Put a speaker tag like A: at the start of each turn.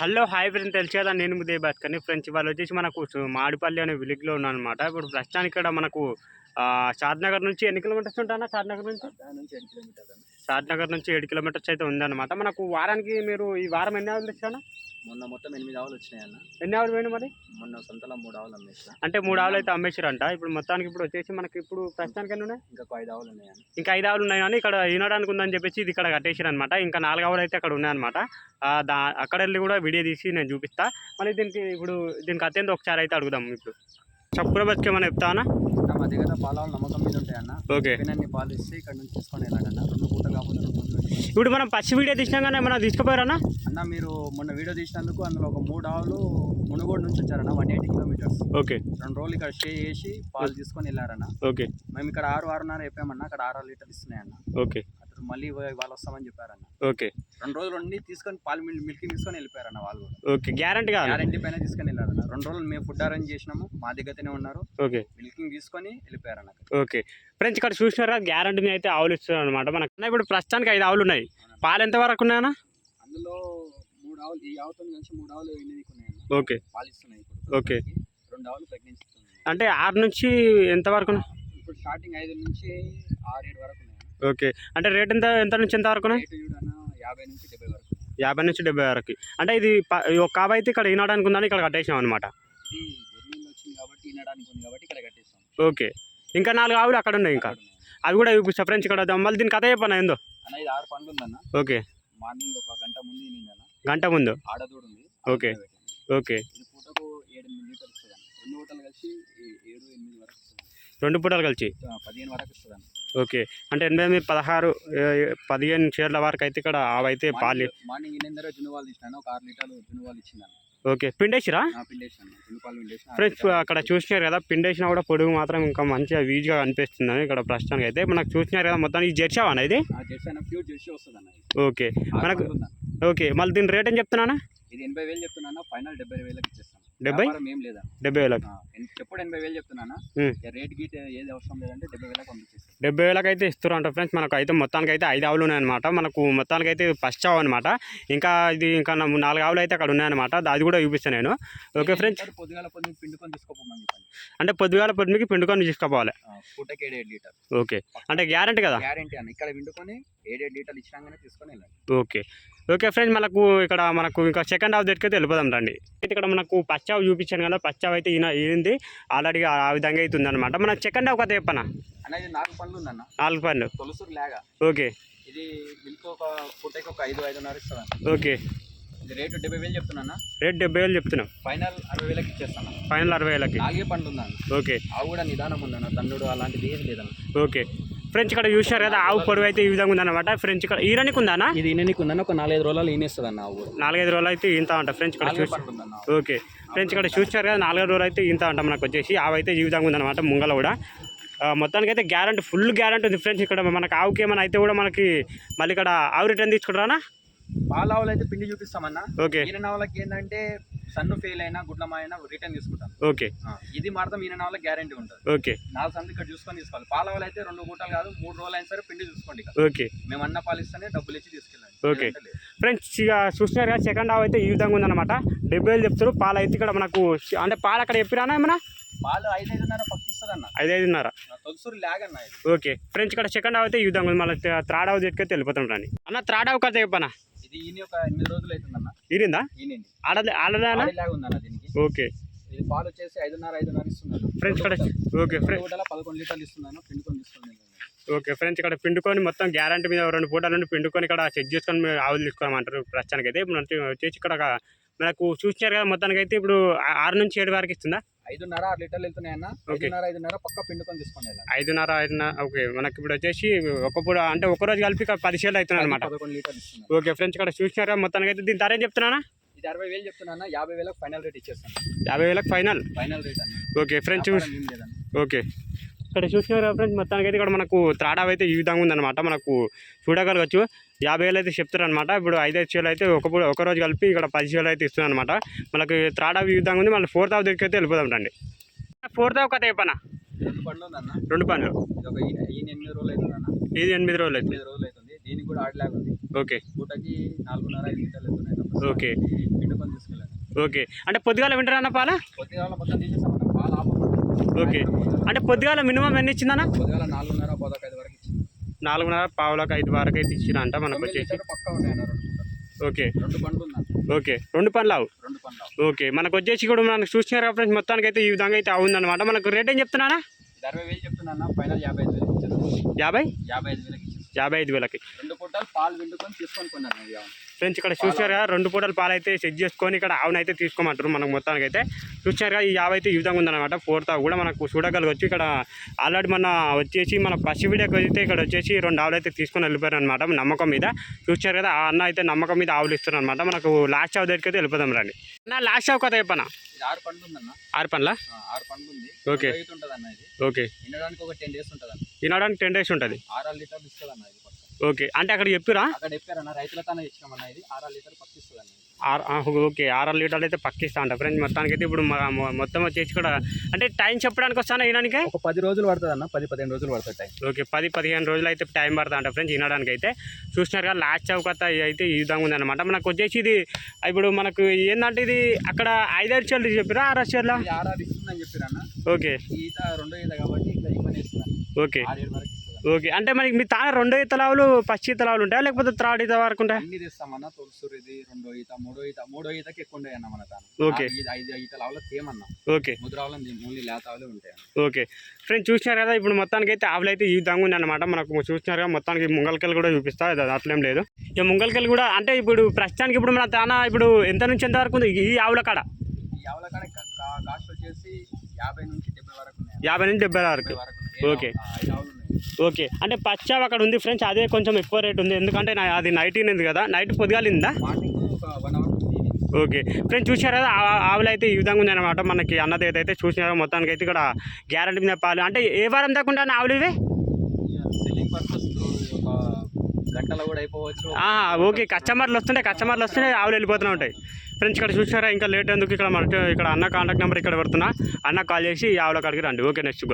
A: Hello hi friend తెలుసు కదా నేను ఉదయ్ భాస్కర్ని ఫ్రెండ్స్. ఇవాళ వచ్చేసి మనకు మాడిపల్లి అనే విలేజ్లో ఉన్నాను అనమాట ఇప్పుడు ప్రస్తుతానికి ఇక్కడ మనకు ఆ, షాద్నగర్ నుంచి ఎన్ని కిలోమీటర్స్ ఉంటానా షాద్నగర్ నుంచి? షాద్నగర్ నుంచి ఏడు కిలోమీటర్స్ అయితే ఉందన్నమాట. మనకు వారానికి మీరు ఈ వారం ఎన్ని ఆవులు ఇచ్చానా
B: మొన్న మొత్తం ఎనిమిది ఆవులు వచ్చినాయి అన్న
A: ఎన్ని ఆవులు పోయినా మరి?
B: మొన్న సొంతలో మూడు ఆవులు అమ్మేసిన
A: అంటే మూడు ఆవులు అయితే అమ్మేసారంట ఇప్పుడు మొత్తానికి ఇప్పుడు వచ్చేసి మనకి ఇప్పుడు ప్రస్తుతానికి ఎన్ని ఉన్నాయి?
B: ఇంకా ఐదు ఆవులు ఉన్నాయి
A: ఇంకా ఐదు ఆవులు ఉన్నాయి కానీ ఇక్కడ ఈనడానికి ఉందని చెప్పేసి ఇది ఇక్కడ కట్టేసారు అనమాట ఇంకా నాలుగు ఆవులు అయితే అక్కడ ఉన్నాయన్నమాట. దా అక్కడ వెళ్ళి కూడా వీడియో తీసి నేను చూపిస్తా. మళ్ళీ దీనికి ఇప్పుడు దీనికి అత్యంత ఒకసారి అయితే అడుగుదాం ఇప్పుడు. చప్పుర బతికి ఏమైనా చెప్తానా
B: అన్న, మా దగ్గర పాల నమ్మకం మీద ఉంటాయి అన్న
A: ఓకే
B: పాలు ఇస్తే ఇక్కడ నుంచి తీసుకొని వెళ్ళాడన్న రెండు పూటలు పెట్టుకొని.
A: ఇప్పుడు మనం పచ్చి వీడియో తీసినా కానీ ఏమైనా తీసుకుపోయారన్నా
B: అన్న మీరు మొన్న వీడియో తీసినందుకు అందులో ఒక మూడు ఆవులు మునుగోడు నుంచి వచ్చారన్న వన్ ఎయిటీ కిలోమీటర్స్.
A: ఓకే.
B: రెండు రోజులు ఇక్కడ స్టే చేసి పాలు తీసుకొని వెళ్ళారన్న.
A: ఓకే.
B: మేము ఇక్కడ ఆరు ఆరున్నర చెప్పామన్న అక్కడ ఆరు లీటర్లు ఇస్తున్నాయన్న.
A: ఓకే.
B: అతను మళ్ళీ వాళ్ళు వస్తామని చెప్పారన్న.
A: ఓకే.
B: రెండు రోజులు ఉండి తీసుకొని పాలు మిల్ మిల్కింగ్ తీసుకొని వెళ్ళిపోయారన్న వాళ్ళు కూడా.
A: ఓకే. గ్యారంటీ కాదు.
B: గ్యారంటీ పైన తీసుకొని వెళ్ళారన్న. రెండు రోజులు మేము ఫుడ్ అరేంజ్ చేసినాము మా దగ్గరనే ఉన్నారు.
A: ఓకే.
B: మిల్కింగ్ తీసుకొని వెళ్ళిపోయారన్న
A: ఓకే. ఫ్రెండ్స్ ఇక్కడ చూసినారా గ్యారంటీ అయితే ఆవులు ఇస్తున్నారు అనమాట మనకు ఇప్పుడు ప్రస్తుతానికి ఐదు ఆవులు ఉన్నాయి. పాలు ఎంత వరకు ఉన్నాయన్నా?
B: అందులో మూడు ఆవులు ఈ ఆవుతో కలిసి మూడు ఆవులు ఎనిమిది ఉన్నాయన్న
A: ఓకే.
B: పాలు ఇస్తున్నాయి ఇప్పుడు
A: ఓకే.
B: రెండు ఆవులు ప్రెగ్నెన్సీ
A: అంటే ఆరు నుంచి ఎంత వరకు?
B: ఇప్పుడు స్టార్టింగ్ ఐదు నుంచి ఆరు ఏడు వరకు
A: ఓకే. అంటే రేట్ ఎంత ఎంత నుంచి ఎంత వరకు
B: యాభై నుంచి డెబ్బై వరకు.
A: యాభై నుంచి డెబ్బై వరకు. అంటే ఇది ఒక కాబ అయితే ఇక్కడ ఈనడానికి ఉందని ఇక్కడ కట్టేసాం అనమాట
B: వినడానికి
A: ఓకే. ఇంకా నాలుగు ఆవులు అక్కడ ఉన్నాయి ఇంకా. అవి కూడా చూపిస్తా ఫ్రెండ్స్ ఇక్కడ. మళ్ళీ దీని కథ చెప్పనా ఏందో? ఓకే.
B: మార్నింగ్ ఒక గంట ముందు
A: గంట ముందు?
B: ఆడదూడు ఉంది.
A: ఓకే. ఓకే.
B: పూటకు ఏడు ఎనిమిది లీటర్లు రెండు పూటలు కలిసి ఏడు ఎనిమిది వరకు
A: రెండు పూటలు కలిసి?
B: పదిహేను వరకు ఇస్తుంది
A: ఓకే. అంటే ఎనిమిది పదహారు పదిహేను చీరల వరకు అయితే ఇక్కడ ఆవైతే పాలు
B: మార్నింగ్ ఎనిమిది జున్ను వాళ్ళు ఇచ్చినాను ఒక ఆరు లీటర్లు జున్ను వాళ్ళు
A: ఓకే. పిండేసిరా? ఫ్రెండ్స్ అక్కడ చూసినారు కదా పిండేసినా కూడా పొడుగు మాత్రం ఇంకా మంచిగా వీజ్గా అనిపిస్తుంది ఇక్కడ ప్రస్తుతానికి అయితే మనకు చూసినారు కదా మొత్తం జెర్సావా ఇది?
B: జెర్సీ ప్యూర్ జెర్సీ వస్తుంది అన్న ఇది.
A: ఓకే. మనకు-. ఓకే. మళ్ళీ దీని రేట్ ఏం చెప్తున్నానా
B: ఇది ఎనభై వేలు చెప్తున్నాను ఫైనల్ డెబ్బై వేలకు ఇచ్చేస్తాను
A: డెబ్బై? డెబ్బై వేలకు.
B: ఎప్పుడు ఎనభై వేలు చెప్తున్నాను. రేట్ గీట్ ఏది అవసరం లేదంటే డెబ్బై వేలకు
A: డెబ్బై వేలకు అయితే ఇస్తారంట ఫ్రెండ్స్. మనకు అయితే మొత్తానికి అయితే ఐదు ఆవులు ఉన్నాయన్నమాట. మనకు మొత్తానికి అయితే ఫస్ట్ ఆవు అనమాట ఇంకా ఇది ఇంకా నాలుగు ఆవులు అయితే అక్కడ ఉన్నాయన్నమాట. అది కూడా చూపిస్తాను నేను. Okay friends.
B: పొద్దుగాల పొద్దున్న పిండుకొని తీసుకోపోమని
A: అంటే పొద్దుగాల పొద్దుకి పిండుకొని తీసుకుపోవాలి.
B: పూటకి ఏడు లీటర్.
A: ఓకే. అంటే గ్యారంటీ కదా?
B: గ్యారంటీ అన్న. ఇక్కడ పిండుకొని ఏడేడు లీటర్లు ఇచ్చినాగానే తీసుకొని వెళ్ళండి
A: ఓకే. ఓకే ఫ్రెండ్స్ మనకు ఇక్కడ మనకు ఇంకా సెకండ్ హాఫ్ దగ్గరికి వెళ్ళిపోదాం రండి. అయితే ఇక్కడ మనకు పచ్చావు చూపించాను కదా పచ్చావు అయితే ఈయన ఈంది ఆల్రెడీ ఆ విధంగా అయితే ఉందన్నమాట మనకు సెకండ్ హాఫ్ కథ చెప్పనా?
B: అన్న ఇది నాలుగు పనులు ఉందన్న.
A: నాలుగు పన్ను
B: తొలసూరు లేగా.
A: ఓకే.
B: ఇది మిల్క్ ఒక పూటకి ఒక ఐదు ఐదున్నర ఇస్తాను
A: ఓకే.
B: ఇది రేటు డెబ్బై వేలు చెప్తున్నా.
A: రేట్ డెబ్బై వేలు చెప్తున్నాం.
B: ఫైనల్ అరవై వేలకి ఇచ్చేస్తాను.
A: ఫైనల్ అరవై వేలకి.
B: నాలుగే పండ్లు ఉందన్న
A: ఓకే.
B: ఆవు కూడా నిదానం ఉందన్న. తన్నుడు అలాంటిది ఏం లేదన్న.
A: ఓకే. ఫ్రెండ్స్ ఇక్కడ చూశారు కదా ఆవు పొడవు అయితే ఈ విధంగా ఉందన్నమాట. ఫ్రెండ్స్ ఇక్కడ ఈరానికి ఉందానా
B: ఇది ఉందన్న? ఒక నాలుగైదు రోజులు ఈనేస్తుంది అన్న ఆవు.
A: నాలుగైదు రోజులు అయితే ఇంత అంట ఫ్రెండ్స్ ఇక్కడ చూసి. ఓకే ఫ్రెండ్స్ ఇక్కడ చూశారు కదా నాలుగైదు రోజులు అయితే ఇంత అంట మనకు వచ్చేసి. ఆవు అయితే ఈ విధంగా ఉందన్నమాట ముంగల కూడా. మొత్తానికి అయితే గ్యారంటీ ఫుల్ గ్యారంటీ ఉంది ఫ్రెండ్స్ ఇక్కడ. మనకు ఆవుకి ఏమైనా అయితే కూడా మనకి మళ్ళీ ఇక్కడ ఆవు రిటర్న్ తీసుకుంటారా
B: పాల ఆవులు అయితే పిండి చూపిస్తామన్నా.
A: ఓకే
B: ఈయన నావలకి ఏంటంటే సన్ను ఫెయిల్ అయినా గుడ్లమా అయినా రిటర్న్ తీసుకుంటాం
A: ఓకే.
B: ఇది మాత్రం ఈయన నావలకి గ్యారంటీ ఉంటుంది.
A: ఓకే.
B: నాలుగు సంది ఇక్కడ చూసుకొని తీసుకోవాలి. పాల ఆవులు అయితే రెండు గుట్టలు కాదు మూడు రోజులు అయినా సరే పిండి చూసుకోండి
A: ఓకే.
B: మేము అన్న పాలు ఇస్తేనే డబ్బులు ఇచ్చి తీసుకెళ్ళండి
A: ఓకే. ఫ్రెండ్స్ ఇక చూస్తున్నారు కదా సెకండ్ హాఫ్ అయితే ఈ విధంగా ఉందన్నమాట. డెబ్బై వేలు చెప్తారు పాలు అయితే ఇక్కడ మనకు అంటే పాలు అక్కడ చెప్పిరానా ఏమన్నా?
B: పాలు ఐదు ఐదున్నర పక్కిస్తుంది
A: ఐదున్నర ఓకే. ఫ్రెండ్స్ ఇక్కడ సెకండ్ హాఫ్ అయితే ఈ విధంగా మళ్ళీ త్రాడ్ దగ్గరికి వెళ్ళిపోతాం రండి అన్న త్రాడ్ హాఫ్ కథ చెప్పనా? ఇరిందా ఆడదే ఓకే.
B: ఇది పాలు వచ్చేసి ఐదున్నర ఐదున్నర ఇస్తుందన్న
A: ఫ్రెండ్స్ ఇక్కడ ఓకే ఫ్రెండ్స్
B: పదకొండు లీటర్లు ఇస్తుందన్న పిండుకొని
A: ఓకే ఫ్రెండ్స్ ఇక్కడ పిండుకొని మొత్తం గ్యారంటీ మీద రెండు పూటల నుండి పిండుకొని ఇక్కడ చెక్ చేసుకొని మీరు ఆవులు తీసుకోమంటారు ప్రస్తుతానికి అయితే ఇప్పుడు వచ్చేసి ఇక్కడ మనకు చూసినారు కదా మొత్తానికి అయితే ఇప్పుడు ఆరు నుంచి ఏడు వరకు ఇస్తుందా?
B: ఐదున్నర ఆరు లీటర్లు వెళ్తున్నాయన్న. ఐదున్నర ఐదున్నర పక్క పిండుకొని తీసుకొని వెళ్ళాలి.
A: ఐదున్నర ఐదున్నర ఓకే మనకి ఇప్పుడు వచ్చేసి ఒక పూట అంటే ఒక రోజు కలిపి షేర్లు అవుతున్నాయి అనమాట
B: పదకొండు లీటర్లు ఇస్తుంది
A: ఓకే ఫ్రెండ్స్ ఇక్కడ చూసినారు? మొత్తానికి అయితే దీని ధర ఏం చెప్తున్నానా?
B: ఇది అరవై వేలు చెప్తున్నా యాభై వేలకు ఫైనల్ రేట్ ఇచ్చేస్తాను.
A: యాభై వేలకు ఫైనల్?
B: ఫైనల్ రేట్ అన్న.
A: Okay friends okay. ఇక్కడ చూసినారు ఫ్రెండ్స్ మొత్తానికి అయితే ఇక్కడ మనకు త్రాడా అయితే ఈ విధంగా ఉందన్నమాట. మనకు చూడగలగచ్చు యాభై వేలు అయితే చెప్తారనమాట ఇప్పుడు ఐదైదు చీరలు అయితే ఒక ఒక రోజు కలిపి ఇక్కడ పది చీరలు అయితే ఇస్తుంది అనమాట మనకి త్రాడా ఈ విధంగా ఉంది. మళ్ళీ ఫోర్త్ హాఫ్ దగ్గరికి అయితే వెళ్ళిపోదాం రండి. ఫోర్త్ హాఫ్ కథ చెప్పనా?
B: రెండు
A: పనులు
B: ఇది ఎనిమిది రోజులు అన్న.
A: అయితే
B: ఎనిమిది రోజులు అవుతుంది. దీనికి కూడా ఆడలాగా ఉంది.
A: ఓకే.
B: పూటకి నాలుగున్నర ఐదు లీటర్లు
A: ఓకే. ఓకే. అంటే పొద్దుగాల పాల?
B: పొద్దుగాల మొత్తం తీసేసామన్న పాలు ఆపకుండా
A: ఓకే. అంటే పొద్దుగాల మినిమం ఎన్ని ఇచ్చిందన్న?
B: పొద్దుగాల నాలుగున్నర పదొక ఐదు వరకు ఇచ్చింది
A: నాలుగున్నర పావులకు ఐదు వరకు అయితే ఇచ్చిరంట మనకు
B: తొమ్మిది
A: వచ్చేసి. ఓకే. ఓకే. రెండు పనులు అవు ఓకే. మనకు వచ్చేసి కూడా మనకు చూసినారు కదా ఫ్రెండ్స్ మొత్తానికి అయితే ఈ విధంగా అయితే అవుందన్నమాట. మనకు రేట్ ఏం చెప్తున్నానా?
B: యాభై ఇచ్చారు.
A: యాభై?
B: యాభై ఐదు వేలకు. ఇచ్చారు
A: యాభై ఐదు వేలకి
B: రెండు పూటలు పాలు పిండుకొని తీసుకొని కొన్నాను ఇది అవును.
A: ఫ్రెండ్స్ ఇక్కడ చూసారు కదా రెండు పూటల పాలు అయితే సెట్ చేసుకొని ఇక్కడ ఆవునైతే తీసుకోమంటారు మనకు మొత్తానికి అయితే చూసారు కదా ఈ ఆవు అయితే ఈ విధంగా ఉందన్నమాట. ఫోర్త్ ఆవు కూడా మనకు చూడగలగచ్చు. ఇక్కడ ఆల్రెడీ మన వచ్చేసి మన పసి వీడియోకి అయితే ఇక్కడ వచ్చేసి రెండు ఆవులు అయితే తీసుకొని వెళ్ళిపోయారు అనమాట నమ్మకం మీద. చూసారు కదా ఆ అన్న అయితే నమ్మకం మీద ఆవులు ఇస్తున్నారు అనమాట మనకు లాస్ట్ ఆవు దగ్గరికి అయితే వెళ్ళిపోదాం రండి. నా లాస్ట్ ఆవు కదా చెప్పనా?
B: ఆరు పండ్లు ఉందన్న.
A: ఆరు పనుల
B: ఆ, ఆరు పండ్లు ఉంది.
A: ఓకే. ఓకే.
B: ఒక టెన్ డేస్ ఉంటుంది అన్న
A: వినడానికి టెన్ డేస్ ఉంటుంది.
B: ఆరు ఇది
A: ఓకే. అంటే అక్కడ చెప్పిరా?
B: అక్కడ చెప్పారన్న రైతుల తన ఇచ్చినామన్న ఇది. ఆరు లీటర్
A: ఓకే. ఆరు లీటర్లు అయితే పక్కిస్తా అంట ఫ్రెండ్స్. మొత్తానికి అయితే ఇప్పుడు మొత్తం వచ్చేసి కూడా అంటే టైం చెప్పడానికి వస్తానా వినడానికి?
B: ఒక పది రోజులు పడుతుంది అన్న పది పదిహేను రోజులు పడుతుంది టైం.
A: ఓకే. పది పదిహేను రోజులు అయితే టైం పడుతుంది అంట ఫ్రెండ్స్ వినడానికి అయితే. చూసినారు కదా లాస్ట్ చౌకత అయితే ఈ విధంగా ఉందన్నమాట. మనకు వచ్చేసి ఇది ఇప్పుడు మనకు ఏంటంటే ఇది అక్కడ ఐదారు చీరలు చెప్పిరా? ఆరు
B: చెప్పారన్న.
A: ఓకే.
B: ఈత రెండో ఈత కాబట్టి ఇట్లా
A: ఓకే. ఓకే. అంటే మనకి మీ తాన రెండో ఈతలావులు పచ్చి ఈతలావులు ఉంటాయా? లేకపోతే త్రాడు ఈత వరకు ఉంటాయా?
B: అన్ని తెస్తామన్న తొలసూరు ఇది రెండో ఈత మూడో ఈత. మూడో ఈతకి ఎక్కువ ఉంటాయి అన్న మన తాను.
A: ఓకే.
B: ఐదు ఈత లావులో తేమన్నా
A: ఓకే.
B: ముద్రావులు ఉంటాయి.
A: ఓకే. ఫ్రెండ్స్ చూసినారు కదా ఇప్పుడు మొత్తానికి అయితే ఆవులు అయితే ఈ విధంగా ఉందన్నమాట మనకు చూసినారు కదా మొత్తానికి ముంగల్కెళ్ళి కూడా చూపిస్తా. అట్లేం లేదు. ఇక ముంగల్కెళ్ళి కూడా అంటే ఇప్పుడు ప్రస్తుతానికి ఇప్పుడు మన తాన ఇప్పుడు ఎంత నుంచి ఎంత వరకు ఉంది? ఈ ఆవుల కాడ?
B: ఈ ఆవుల కాడ కాస్ట్ వచ్చేసి యాభై నుంచి
A: యాభై నుంచి డెబ్బై వరకు. ఓకే. ఓకే. అంటే పచ్చావు అక్కడ ఉంది ఫ్రెండ్స్ అదే కొంచెం ఎక్కువ రేట్ ఉంది. ఎందుకంటే నా- అది నైట్ ఉంది కదా. నైట్ పొద్దుగాలిందా? ఓకే. ఫ్రెండ్స్ చూసారు కదా ఆ- ఆవులు అయితే ఈ విధంగా ఉంది అనమాట మనకి అన్నది ఏదైతే చూసినారో. మొత్తానికి అయితే ఇక్కడ గ్యారంటీ మీద పాలు. అంటే ఏ వారం దాకా ఉంటాయి ఆవులు ఇవి?
B: గంటలో కూడా అయిపోవచ్చు.
A: ఓకే కస్టమర్లు వస్తుంటే కస్టమర్లు వస్తుంటే ఆవులు వెళ్ళిపోతూనే ఉంటాయి. ఫ్రెండ్స్ ఇక్కడ చూసారా ఇంకా లేట్ ఎందుకు? ఇక్కడ మనకి ఇక్కడ అన్న కాంటాక్ట్ నెంబర్ ఇక్కడ పెడుతున్నా. అన్న కాల్ చేసి ఈ ఆవుల కాడికి రండి. Okay next